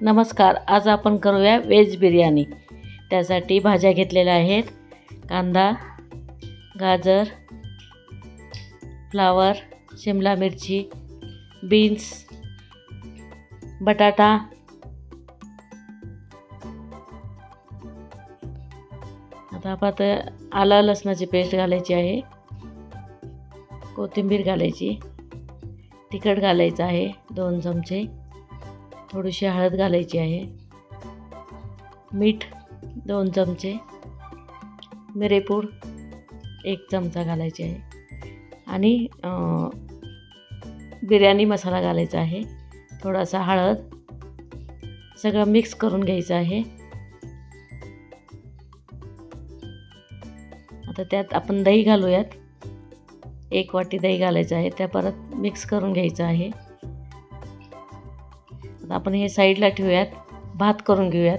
नमस्कार आज आपण करूया व्हेज बिर्याणी. त्यासाठी भाज्या घेतलेल्या आहेत. कांदा गाजर फ्लावर शिमला मिरची बीन्स बटाटा आता आपण आला आलं लसणाची पेस्ट घालायची आहे. कोथिंबीर घालायची. तिखट घालायचं आहे दोन चमचे. थोडीशी हळद घालायची आहे. मीठ दोन चमचे. मिरेपूड एक चमचा घालायची आहे. आणि बिर्याणी मसाला घालायचा आहे. थोडासा हळद सगळं मिक्स करून घ्यायचं आहे. आता त्यात आपण दही घालूयात. एक वाटी दही घालायचं आहे. त्या परत मिक्स करून घ्यायचं आहे. आपण हे साईडला ठेवूयात. भात करून घेऊयात.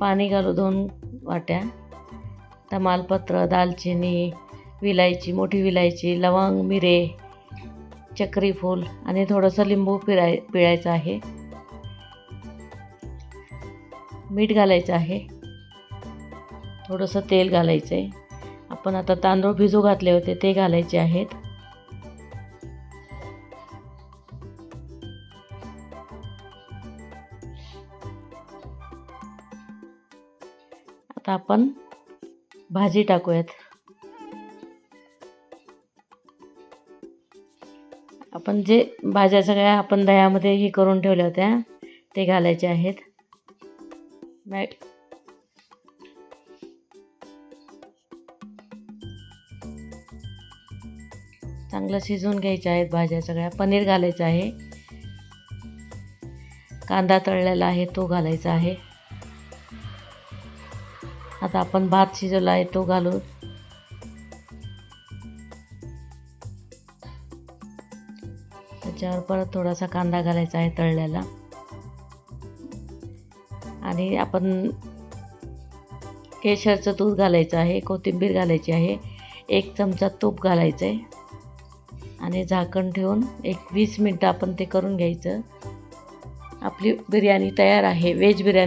पाणी घालू दोन वाट्या. तमालपत्र दालचिनी विलायची मोठी विलायची लवंग मिरे चक्री फूल आणि थोडंसं लिंबू पिराय पिळायचं आहे. मीठ घालायचं आहे. थोडंसं तेल घालायचं आहे आपण आता तांदूळ भिजू घातले होते ते घालायचे आहेत. आता आपण भाजी टाकूयात. आपण जे भाज्या सगळ्या आपण दह्यामध्ये हे करून ठेवल्या होत्या ते घालायचे आहेत. मॅट. चांगलं शिजवून घ्यायच्या आहेत भाज्या सगळ्या. पनीर घालायचं आहे. कांदा तळलेला आहे तो घालायचा आहे. आता आपण भात शिजवला आहे तो घालू त्याच्यावर परत थोडासा कांदा घालायचा आहे तळलेला. आणि आपण केशरचं दूध घालायचं आहे कोथिंबीर घालायची आहे एक चमचा तूप घालायचं आहे आणि झाकण ठेवून एक वीस मिनटं आपण ते करून घ्यायचं. आपली बिर्याणी तयार आहे व्हेज बिर्याणी.